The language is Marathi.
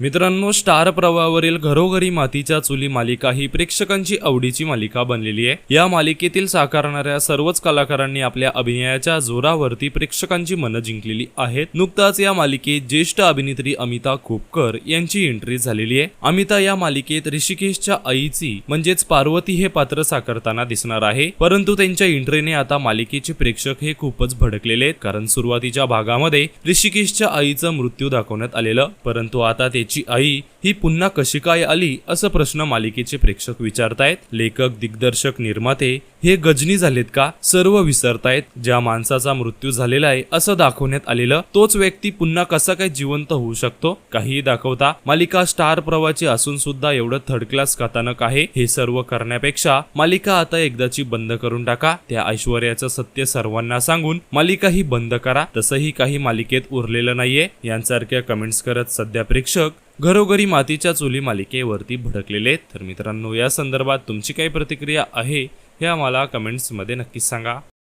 मित्रांनो स्टार प्रवावरील घरोघरी मातीच्या चुली मालिका ही प्रेक्षकांची आवडीची मालिका बनलेली आहे. या मालिकेतील साकारणाऱ्या सर्वच कलाकारांनी आपल्या अभिनयाच्या जोरावरती प्रेक्षकांची मनं जिंकलेली आहेत. नुकताच या मालिकेत ज्येष्ठ अभिनेत्री अमिता खोपकर यांची एंट्री झालेली आहे. अमिता या मालिकेत ऋषिकेशच्या आईची म्हणजेच पार्वती हे पात्र साकारताना दिसणार आहे. परंतु त्यांच्या एंट्रीने आता मालिकेचे प्रेक्षक हे खूपच भडकलेले आहेत. कारण सुरुवातीच्या भागामध्ये ऋषिकेशच्या आईचा मृत्यू दाखवण्यात आलेलं परंतु आता त्याची आई ही पुन्हा कशी काय आली? असं प्रश्न मालिकेचे प्रेक्षक विचारतायत. लेखक दिग्दर्शक निर्माते हे गजनी झालेत का? सर्व विसरतायत. ज्या माणसाचा मृत्यू झालेला आहे असं दाखवण्यात आलेलं तोच व्यक्ती पुन्हा कसा काय जिवंत होऊ शकतो? काहीही दाखवता मालिका स्टार प्रवाची असून सुद्धा एवढं थर्ड क्लास कथानक आहे. हे सर्व करण्यापेक्षा मालिका आता एकदाची बंद करून टाका. त्या ऐश्वर्याचं सत्य सर्वांना सांगून मालिका ही बंद करा. तसंही काही मालिकेत उरलेलं नाहीये. यांसारख्या कमेंट्स करत सध्या प्रेक्षक घरोघरी मातीच्या चुली मालिकेवरती भडकलेले आहेत. तर मित्रांनो या संदर्भात तुमची काही प्रतिक्रिया आहे? हे आम्हाला कमेंट्समध्ये नक्कीच सांगा.